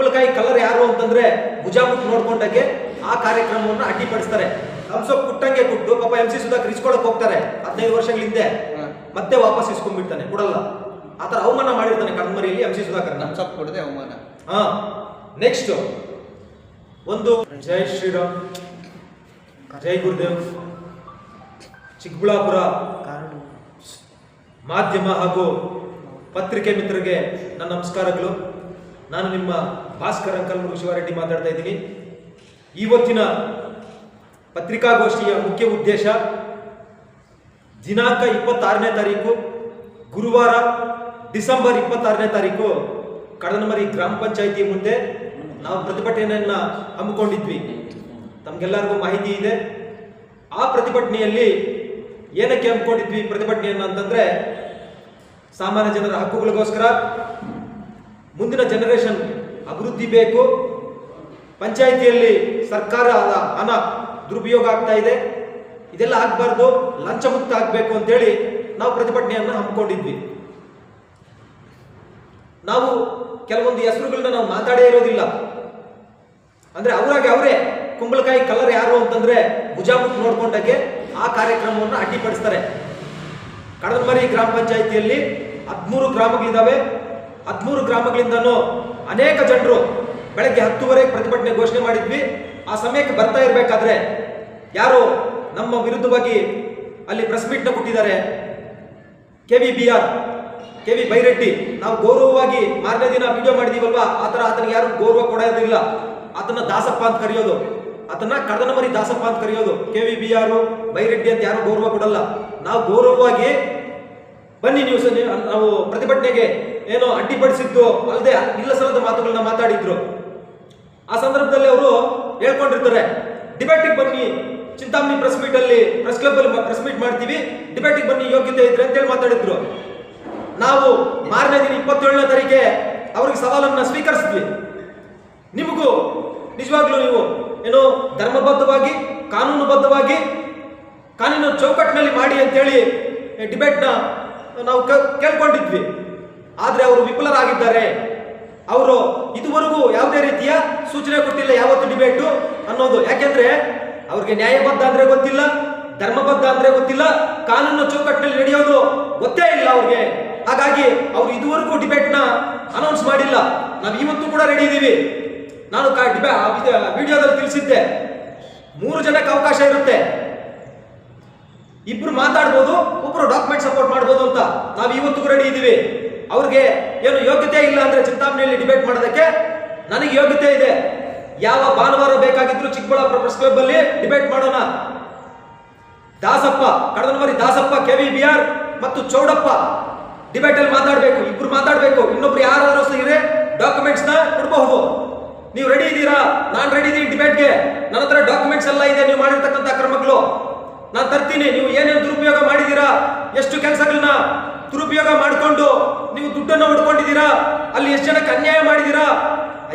ಕುಂಬಳಕಾಯಿ ಕಲರ್ ಯಾರು ಅಂತಂದ್ರೆ ಭುಜಾಮುಖ್ ನೋಡ್ಕೊಂಡಾಗೆ ಆ ಕಾರ್ಯಕ್ರಮವನ್ನು ಅಡ್ಡಿಪಡಿಸ್ತಾರೆ. ಹಂಸೋಕ್ ಕುಟ್ಟಂಗೆ ಕುಟ್ಟು ಪಾಪ ಎಂ ಸಿ ಸುಧಾಕರ್ ಇಸ್ಕೊಳಕ್ ಹೋಗ್ತಾರೆ ಹದಿನೈದು ವರ್ಷಗಳ ಹಿಂದೆ. ಮತ್ತೆ ವಾಪಸ್ ಇಸ್ಕೊಂಡ್ಬಿಡ್ತಾನೆ ಕೊಡಲ್ಲ. ಆತರ ಅವಮಾನ ಮಾಡಿರ್ತಾನೆ ಕಣ್ಮರಿಯಲ್ಲಿ ಎಂ ಸಿ ಸುಧಾಕರ್. ಕೊಡದೆ ಅವಮಾನ. ಹಾ ನೆಕ್ಸ್ಟ್ ಒಂದು ಜೈ ಶ್ರೀರಾಮ್. ಜೈ ಗುರುದೇವ್. ಚಿಕ್ಕಬಳ್ಳಾಪುರ ಮಾಧ್ಯಮ ಹಾಗೂ ಪತ್ರಿಕೆ ಮಿತ್ರರಿಗೆ ನನ್ನ ನಮಸ್ಕಾರಗಳು. ನಾನು ನಿಮ್ಮ ಭಾಸ್ಕರ್ ಅಂಕಲ್ ಶಿವಾರೆಡ್ಡಿ ಮಾತಾಡ್ತಾ ಇದ್ದೀನಿ. ಇವತ್ತಿನ ಪತ್ರಿಕಾಗೋಷ್ಠಿಯ ಮುಖ್ಯ ಉದ್ದೇಶ ದಿನಾಂಕ ಇಪ್ಪತ್ತಾರನೇ ತಾರೀಕು, ಗುರುವಾರ ಡಿಸೆಂಬರ್ ಇಪ್ಪತ್ತಾರನೇ ತಾರೀಕು, ಕಡನಮರಿ ಗ್ರಾಮ ಪಂಚಾಯಿತಿ ಮುಂದೆ ನಾವು ಪ್ರತಿಭಟನೆಯನ್ನು ಹಮ್ಮಿಕೊಂಡಿದ್ವಿ. ತಮಗೆಲ್ಲರಿಗೂ ಮಾಹಿತಿ ಇದೆ. ಆ ಪ್ರತಿಭಟನೆಯಲ್ಲಿ ಏನಕ್ಕೆ ಹಮ್ಮಿಕೊಂಡಿದ್ವಿ ಪ್ರತಿಭಟನೆಯನ್ನು ಅಂತಂದರೆ ಸಾಮಾನ್ಯ ಜನರ ಹಕ್ಕುಗಳಿಗೋಸ್ಕರ ಮುಂದಿನ ಜನರೇಷನ್ ಅಭಿವೃದ್ಧಿ ಬೇಕು. ಪಂಚಾಯಿತಿಯಲ್ಲಿ ಸರ್ಕಾರದ ಹಣ ದುರುಪಯೋಗ ಆಗ್ತಾ ಇದೆ. ಇದೆಲ್ಲ ಆಗಬಾರ್ದು. ಲಂಚ ಮುಕ್ತ ಆಗಬೇಕು ಅಂತೇಳಿ ನಾವು ಪ್ರತಿಭಟನೆಯನ್ನು ಹಮ್ಮಿಕೊಂಡಿದ್ವಿ. ನಾವು ಕೆಲವೊಂದು ಹೆಸರುಗಳನ್ನ ನಾವು ಮಾತಾಡೇ ಇರೋದಿಲ್ಲ. ಅಂದ್ರೆ ಅವರಾಗಿ ಅವರೇ ಕುಂಬಳಕಾಯಿ ಕಲರ್ ಯಾರು ಅಂತಂದ್ರೆ ಭುಜಾಮುಖ ನೋಡ್ಕೊಂಡಾಗೆ ಆ ಕಾರ್ಯಕ್ರಮವನ್ನು ಅಡ್ಡಿಪಡಿಸ್ತಾರೆ. ಕಡದಮರಿ ಗ್ರಾಮ ಪಂಚಾಯಿತಿಯಲ್ಲಿ ಹದಿಮೂರು ಗ್ರಾಮಗಳಿದ್ದಾವೆ ಹದಿಮೂರು ಗ್ರಾಮಗಳಿಂದನೂ ಅನೇಕ ಜನರು ಬೆಳಗ್ಗೆ ಹತ್ತುವರೆಗೆ ಪ್ರತಿಭಟನೆ ಘೋಷಣೆ ಮಾಡಿದ್ವಿ. ಆ ಸಮಯಕ್ಕೆ ಬರ್ತಾ ಇರಬೇಕಾದ್ರೆ ಯಾರು ನಮ್ಮ ವಿರುದ್ಧವಾಗಿ ಅಲ್ಲಿ ಪ್ರೆಸ್ ಮೀಟ್ನ ಕೊಟ್ಟಿದ್ದಾರೆ. K V B R K V Byreddy, ನಾವು ಗೌರವವಾಗಿ ಮಾರನೇ ದಿನ ವಿಡಿಯೋ ಮಾಡಿದೀವಲ್ವಾ? ಆ ಥರ ಆತನಿಗೆ ಯಾರು ಗೌರವ ಕೊಡೋದಿಲ್ಲ. ಆತನ ದಾಸಪ್ಪ ಅಂತ ಕರೆಯೋದು. ಆತನ ಕಡದನಮರಿ ದಾಸಪ್ಪ ಅಂತ ಕರೆಯೋದು. ಕೆ ವಿ ಬಿ ಆರು ಬೈರೆಡ್ಡಿ ಅಂತ ಯಾರು ಗೌರವ ಕೊಡಲ್ಲ. ನಾವು ಗೌರವವಾಗಿ ಬನ್ನಿ ನೀವು ನಾವು ಪ್ರತಿಭಟನೆಗೆ ಏನೋ ಅಡ್ಡಿಪಡಿಸಿದ್ದು ಅಲ್ಲದೆ ಇಲ್ಲ ಸಲ್ಲದ ಮಾತುಗಳನ್ನ ಮಾತಾಡಿದ್ರು. ಆ ಸಂದರ್ಭದಲ್ಲಿ ಅವರು ಹೇಳ್ಕೊಂಡಿರ್ತಾರೆ ಡಿಬೇಟಿಗೆ ಬನ್ನಿ, ಚಿಂತಾಮಣಿ ಪ್ರೆಸ್ ಮೀಟ್ ಅಲ್ಲಿ ಪ್ರೆಸ್ ಕ್ಲಬ್ ಅಲ್ಲಿ ಪ್ರೆಸ್ ಮೀಟ್ ಮಾಡ್ತೀವಿ ಡಿಬೇಟಿಗೆ ಬನ್ನಿ, ಯೋಗ್ಯತೆ ಇದ್ರೆ ಅಂತೇಳಿ ಮಾತಾಡಿದ್ರು. ನಾವು ಮಾರನೇ ದಿನ ಇಪ್ಪತ್ತೇಳನೇ ತಾರೀಕೆ ಅವ್ರಿಗೆ ಸವಾಲನ್ನ ಸ್ವೀಕರಿಸಿದ್ವಿ. ನಿಮಗೂ, ನಿಜವಾಗ್ಲೂ ನೀವು ಏನು ಧರ್ಮಬದ್ಧವಾಗಿ, ಕಾನೂನುಬದ್ಧವಾಗಿ, ಕಾನೂನು ಚೌಕಟ್ಟಿನಲ್ಲಿ ಮಾಡಿ ಅಂತೇಳಿ ಡಿಬೇಟ್ನ ನಾವು ಕೇಳ್ಕೊಂಡಿದ್ವಿ. ಆದರೆ ಅವರು ವಿಫಲರಾಗಿದ್ದಾರೆ. ಅವರು ಇದುವರೆಗೂ ಯಾವುದೇ ರೀತಿಯ ಸೂಚನೆ ಕೊಟ್ಟಿಲ್ಲ, ಯಾವತ್ತು ಡಿಬೇಟು ಅನ್ನೋದು. ಯಾಕೆಂದ್ರೆ ಅವ್ರಿಗೆ ನ್ಯಾಯಬದ್ಧ ಅಂದ್ರೆ ಗೊತ್ತಿಲ್ಲ, ಧರ್ಮಬದ್ಧ ಅಂದ್ರೆ ಗೊತ್ತಿಲ್ಲ, ಕಾನೂನು ಚೌಕಟ್ಟಿನಲ್ಲಿ ನಡೆಯೋದು ಗೊತ್ತೇ ಇಲ್ಲ ಅವ್ರಿಗೆ. ಹಾಗಾಗಿ ಅವರು ಇದುವರೆಗೂ ಡಿಬೇಟ್ನ ಅನೌನ್ಸ್ ಮಾಡಿಲ್ಲ. ನಾವು ಇವತ್ತು ಕೂಡ ರೆಡಿ ಇದ್ದೀವಿ ನಾನು ವಿಡಿಯೋದಲ್ಲಿ ತಿಳಿಸಿದ್ದೆ. ಮೂರು ಜನಕ್ಕೆ ಅವಕಾಶ ಇರುತ್ತೆ. ಇಬ್ರು ಮಾತಾಡ್ಬೋದು, ಒಬ್ರು ಡಾಕ್ಯುಮೆಂಟ್ ಸಪೋರ್ಟ್ ಮಾಡ್ಬೋದು ಅಂತ ನಾವು ಇವತ್ತಿಗೂ ರೆಡಿ ಇದ್ದೀವಿ. ಅವ್ರಿಗೆ ಏನು ಯೋಗ್ಯತೆ ಇಲ್ಲ ಅಂದ್ರೆ ಚಿಂತಾಮಣಿಯಲ್ಲಿ ಡಿಬೇಟ್ ಮಾಡೋದಕ್ಕೆ ನನಗೆ ಯೋಗ್ಯತೆ ಇದೆ. ಯಾವ ಭಾನುವಾರ ಬೇಕಾಗಿದ್ರು ಚಿಕ್ಕಬಳ್ಳಾಪುರ ಪ್ರೆಸ್ ಕ್ಲಬ್ ಅಲ್ಲಿ ಡಿಬೇಟ್ ಮಾಡೋಣ. Dasappa Kadadanamari Dasappa K V B R ಮತ್ತು ಚೌಡಪ್ಪ ಡಿಬೇಟ್ ಅಲ್ಲಿ ಮಾತಾಡಬೇಕು. ಇಬ್ರು ಮಾತಾಡಬೇಕು. ಇನ್ನೊಬ್ರು ಯಾರಾದ್ರೂ ಇದೆ. ಡಾಕ್ಯುಮೆಂಟ್ಸ್ನ ಕೊಡಬಹುದು. ನೀವು ರೆಡಿ ಇದ್ದೀರಾ? ನಾನು ರೆಡಿ ಇದ್ದೀನಿ ಡಿಬೇಟ್ಗೆ ನನ್ನ ಹತ್ರ ಡಾಕ್ಯುಮೆಂಟ್ಸ್ ಎಲ್ಲ ಇದೆ. ನೀವು ಮಾಡಿರ್ತಕ್ಕಂಥ ಕ್ರಮಗಳು. ನಾನು ತರ್ತೀನಿ, ನೀವು ಏನೇನು ದುರುಪಯೋಗ ಮಾಡಿದ್ದೀರಾ ಎಷ್ಟು ಕೆಲಸಗಳನ್ನ ದುರುಪಯೋಗ ಮಾಡಿಕೊಂಡು ನೀವು ದುಡ್ಡನ್ನು ಹೊಡ್ಕೊಂಡಿದ್ದೀರಾ ಅಲ್ಲಿ ಎಷ್ಟು ಜನಕ್ಕೆ ಅನ್ಯಾಯ ಮಾಡಿದ್ದೀರಾ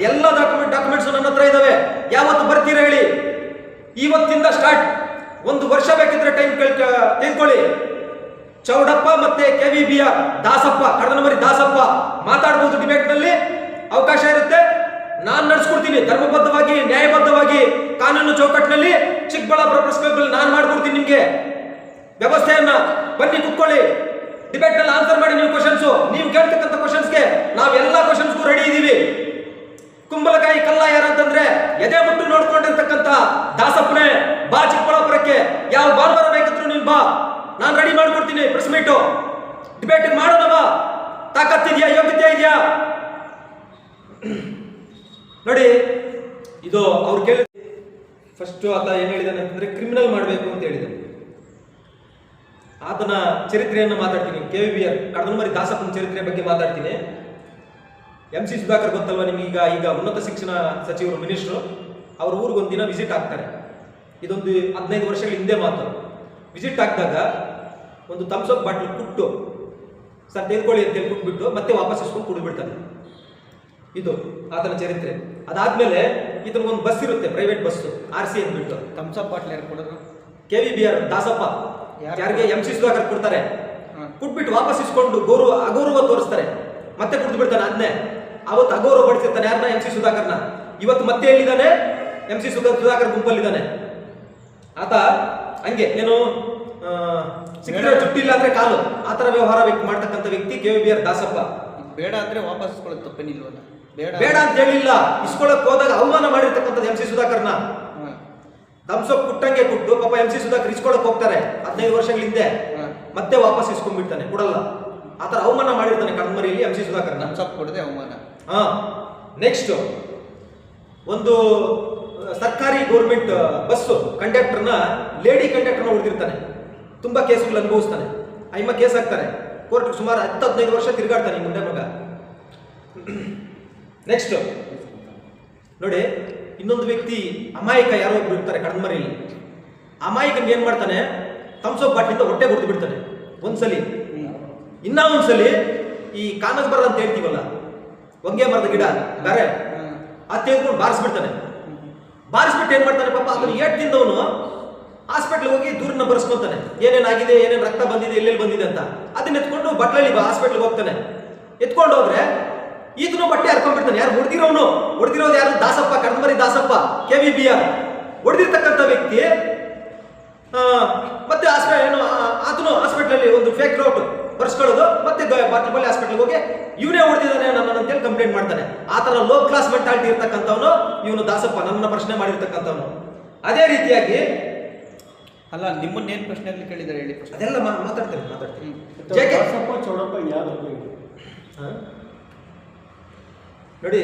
ಎಲ್ಲ ಡಾಕ್ಯುಮೆಂಟ್ ಡಾಕ್ಯುಮೆಂಟ್ಸ್ ನನ್ನ ಹತ್ರ ಇದಾವೆ. ಯಾವತ್ತು ಬರ್ತೀರಾ ಹೇಳಿ? ಇವತ್ತಿಂದ ಸ್ಟಾರ್ಟ್ ಒಂದು ವರ್ಷ ಬೇಕಿದ್ರೆ ಟೈಮ್ ತೆಗೆದುಕೊಳ್ಳಿ ಚೌಡಪ್ಪ ಮತ್ತೆ K V B R Dasappa Kadadanamari Dasappa ಮಾತಾಡ್ಬೋದು ಡಿಬೇಟ್ನಲ್ಲಿ. ಅವಕಾಶ ಇರುತ್ತೆ. ನಾನು ನಡೆಸ್ಕೊಡ್ತೀನಿ. ಧರ್ಮಬದ್ಧವಾಗಿ, ನ್ಯಾಯಬದ್ಧವಾಗಿ, ಕಾನೂನು ಚೌಕಟ್ಟಿನಲ್ಲಿ ಚಿಕ್ಕಬಳ್ಳಾಪುರ ಪ್ರೆಸ್ ಕ್ಲಬ್ ನಾನು ಮಾಡ್ಕೊಡ್ತೀನಿ ನಿಮಗೆ. ವ್ಯವಸ್ಥೆಯನ್ನ ಬನ್ನಿ ಕುತ್ಕೊಳ್ಳಿ. ಡಿಬೇಟ್ನಲ್ಲಿ ಆನ್ಸರ್ ಮಾಡಿ ನೀವು ಕ್ವಶನ್ಸ್ ನೀವು ಕೇಳ್ತಕ್ಕಂಥ ಕ್ವಶನ್ಸ್ಗೆ ನಾವೆಲ್ಲ ಕ್ವಶನ್ಸ್ಗೂ ರೆಡಿ ಇದ್ದೀವಿ ಕುಂಬಳಕಾಯಿ ಕಲ್ಲ ಯಾರಂತಂದ್ರೆ ಎದೆ ಮುಟ್ಟು ನೋಡ್ಕೊಂಡಿರ್ತಕ್ಕಂಥ ದಾಸಪ್ಪನೇ ಬಾ ಚಿಕ್ಕಬಳ್ಳಾಪುರಕ್ಕೆ. ಯಾವ ಬಾಲ್ ಬರಬೇಕಿದ್ರು ನೀನ್ ಬಾ. ನಾನು ರೆಡಿ ಮಾಡ್ಕೊಡ್ತೀನಿ ಪ್ರೆಸ್ ಮೀಟು ಡಿಬೇಟ್ ಮಾಡೋಣ ಬಾ. ತಾಕತ್ತಿದ್ಯಾ, ಯೋಗ್ಯತೆ ಇದೆಯಾ? ನೋಡಿ, ಇದು ಅವ್ರು ಕೇಳಿ ಫಸ್ಟ್ ಆತ ಏನು ಹೇಳಿದಾನೆ ಅಂತಂದ್ರೆ ಕ್ರಿಮಿನಲ್ ಮಾಡಬೇಕು ಅಂತ ಹೇಳಿದ ಆತನ ಚರಿತ್ರೆಯನ್ನು ಮಾತಾಡ್ತೀನಿ. K V B R Kadadamari ದಾಸಪ್ಪನ ಚರಿತ್ರೆ ಬಗ್ಗೆ ಮಾತಾಡ್ತೀನಿ. ಎಂ ಸಿ ಸುಧಾಕರ್ ಗೊತ್ತಲ್ವಾ ನಿಮಗೀಗ? ಈಗ ಉನ್ನತ ಶಿಕ್ಷಣ ಸಚಿವರು, ಮಿನಿಸ್ಟ್ರು, ಅವ್ರ ಊರಿಗೆ ಒಂದಿನ ವಿಸಿಟ್ ಆಗ್ತಾರೆ. ಇದೊಂದು ಹದಿನೈದು ವರ್ಷಗಳ ಹಿಂದೆ ಮಾತು. ವಿಸಿಟ್ ಹಾಕಿದಾಗ ಒಂದು ತಮ್ಸಪ್ ಬಾಟ್ಲು ಕುಟ್ಟು, ಸರ್, ತೆಗೆದುಕೊಳ್ಳಿ ಅಂತ ಹೇಳಿ ಕೊಟ್ಬಿಟ್ಟು ಮತ್ತೆ ವಾಪಸ್ ಇಸ್ಕೊಂಡು ಕುಡಿದ್ಬಿಡ್ತಾನೆ. ಇದು ಆತನ ಚರಿತ್ರೆ. ಅದಾದ್ಮೇಲೆ ಒಂದು ಬಸ್ ಇರುತ್ತೆ ಪ್ರೈವೇಟ್ ಬಸ್ ಆರ್ ಸಿ ಅಂದ್ಬಿಟ್ಟು ಥಮ್ಸಪ್ ಬಾಟ್ಲ್ ಯಾರು ಕೊಡೋದು? K V B R Dasappa. ಯಾರಿಗೆ ಎಂ ಸಿ ಸುಧಾಕರ್ ಕೊಡ್ತಾರೆ. ಕುಟ್ಬಿಟ್ಟು ವಾಪಸ್ ಇಸ್ಕೊಂಡು ಗೌರವ ಅಗೌರವ ತೋರಿಸ್ತಾರೆ. ಮತ್ತೆ ಕುಡಿದು ಬಿಡ್ತಾನೆ ಅದನ್ನೇ ಅವತ್ತು ಅಗೌರವ ಪಡಿಸಿರ್ತಾನೆ ಯಾರನ್ನ ಎಂ ಸಿ ಸುಧಾಕರ್ನ. ಇವತ್ತು ಮತ್ತೆ ಎಲ್ಲಿದ್ದಾನೆ? ಎಂ ಸಿ ಸುಧಾಕರ್ ಗುಂಪಲ್ಲಿದ್ದಾನೆ. ಆತ ಹಂಗೆ ಏನು ಸಿಕ್ಕಿದ್ರೆ ಚುಟ್ಟಿ ಇಲ್ಲ ಅಂದ್ರೆ ಕಾಲು. ಆ ಥರ ವ್ಯವಹಾರ ವ್ಯಕ್ತಿ ಮಾಡ್ತಕ್ಕಂಥ ವ್ಯಕ್ತಿ K V B R Dasappa. ಬೇಡ ಅಂದ್ರೆ ವಾಪಸ್ ಕೊಡೋದು ತಪ್ಪೇನಿಲ್ವಲ್ಲ. ಬೇಡ ಅಂತ ಹೇಳಿಲ್ಲ. ಇಸ್ಕೊಳಕ್ ಹೋದಾಗ ಅವಮಾನ ಮಾಡಿರ್ತಕ್ಕಂಥದ್ದು ಎಂ ಸಿ ಸುಧಾಕರ್ನ. ದಂಸೋ ಕುಟ್ಟಂಗೆ ಕುಟ್ಟು ಪಾಪ ಎಂ ಸಿ ಸುಧಾಕರ್ ಇಸ್ಕೊಳಕ್ ಹೋಗ್ತಾರೆ. ಹದಿನೈದು ವರ್ಷಗಳ ಹಿಂದೆ. ಮತ್ತೆ ವಾಪಸ್ ಇಸ್ಕೊಂಡ್ಬಿಡ್ತಾನೆ ಕೊಡಲ್ಲ. ಆತರ ಅವಮಾನ ಮಾಡಿರ್ತಾನೆ ಕಣ್ಮರಿಯಲ್ಲಿ ಎಂ ಸಿ ಸುಧಾಕರ್ನ. ನಮ್ ಕೊಡದೆ ಅವಮಾನ. ಹಾ. ನೆಕ್ಸ್ಟ್ ಒಂದು ಸರ್ಕಾರಿ ಗೋರ್ಮೆಂಟ್ ಬಸ್ಸು ಕಂಡಕ್ಟರ್ನ ಲೇಡಿ ಕಂಡಕ್ಟರ್ನ ಹೊಡೆದಿರ್ತಾನೆ. ತುಂಬಾ ಕೇಸುಗಳು ಅನುಭವಿಸ್ತಾನೆ. ಐಮ ಕೇಸ್ ಹಾಕ್ತಾರೆ. ಕೋರ್ಟ್ ಸುಮಾರು ಹತ್ತು ಹದಿನೈದು ವರ್ಷ ತಿರುಗಾಡ್ತಾನೆ ಮುಂದೆ ಮಗ. ನೆಕ್ಸ್ಟ್ ನೋಡಿ, ಇನ್ನೊಂದು ವ್ಯಕ್ತಿ ಅಮಾಯಕ ಯಾರೋ ಒಬ್ರು ಇರ್ತಾರೆ ಕಣ್ಮರಿಯಲ್ಲಿ ಅಮಾಯಕನ್ಗೆ ಏನ್ ಮಾಡ್ತಾನೆ? ತಮ್ಸೋ ಬಾಟ್ಲಿಂದ ಹೊಟ್ಟೆ ಗುರ್ತು ಬಿಡ್ತಾನೆ. ಒಂದ್ಸಲಿ. ಇನ್ನ ಒಂದ್ಸಲಿ ಈ ಕಾನಸ್ ಬರ ಅಂತ ಹೇಳ್ತೀವಲ್ಲ? ಹೊಂಗೆ ಮರದ ಗಿಡ ಬೇರೆ ಅದ್ ತೆಗೆದುಕೊಂಡು ಬಾರಿಸ್ಬಿಡ್ತಾನೆ. ಬಾರಿಸ್ಬಿಟ್ಟು ಏನ್ ಮಾಡ್ತಾನೆ ಪಾಪ? ಅದನ್ನ ಏಟ್ ತಿಂದವನು ಹಾಸ್ಪಿಟ್ಲ್ ಹೋಗಿ ದೂರನ್ನ ಬರ್ಸ್ಕೊಂತಾನೆ. ಏನೇನಾಗಿದೆ ಏನೇನು ರಕ್ತ ಬಂದಿದೆ, ಎಲ್ಲೆಲ್ಲಿ ಬಂದಿದೆ ಅಂತ. ಅದನ್ನ ಎತ್ಕೊಂಡು ಬಟ್ಲಲ್ಲಿ ಹಾಸ್ಪಿಟ್ಲ್ಗೆ ಹೋಗ್ತಾನೆ. ಎತ್ಕೊಂಡು ಹೋದ್ರೆ ಈತನು ಬಟ್ಟೆ ಹರ್ಕೊಂಡ್ಬಿಡ್ತಾನೆ. ಯಾರು ಹೊಡೆದಿರೋನು? ಹೊಡೆದಿರೋದು ಯಾರು? Dasappa Kanmari Dasappa K V B R ಹೊಡೆದಿರ್ತಕ್ಕಂಥ ವ್ಯಕ್ತಿ ಮತ್ತೆ ಹಾಸ್ಪಿಟಲ್ ಏನು ಆತನು ಹಾಸ್ಪಿಟ್ಲಲ್ಲಿ ಒಂದು ಫೇಕ್ ರೋಟ್ ಬರ್ಸ್ಕೊಳ್ಳೋದು ಮತ್ತೆ ಬಾಟ್ಲಪಲ್ಲಿ ಹಾಸ್ಪಿಟ್ಲಿಗೆ ಹೋಗಿ ಇವನೇ ಹೊಡೆದಿದ್ದಾನೆ ನನ್ನ ಅಂತೇಳಿ ಕಂಪ್ಲೇಂಟ್ ಮಾಡ್ತಾನೆ. ಆ ಥರ ಲೋ ಕ್ಲಾಸ್ ಮೆಂಟಾಲಿಟಿ ಇರ್ತಕ್ಕಂಥವನು ಇವನು ದಾಸಪ್ಪ ನನ್ನ ಪ್ರಶ್ನೆ ಮಾಡಿರ್ತಕ್ಕಂಥವನು. ಅದೇ ರೀತಿಯಾಗಿ ಅಲ್ಲ ನಿಮ್ಮನ್ನ ಏನ್ ಪ್ರಶ್ನೆ ಅಲ್ಲಿ ಕೇಳಿದಾರೆ ಹೇಳಿ ಅದೆಲ್ಲ ಮಾತಾಡ್ತೇನೆ ಮಾತಾಡ್ತೀನಿ. ಮತ್ತೆ ಜೆ ಕೆ ದಾಸಪ್ಪ ಚೌಡಪ್ಪ ಯಾರು ಹಾ? ನೋಡಿ.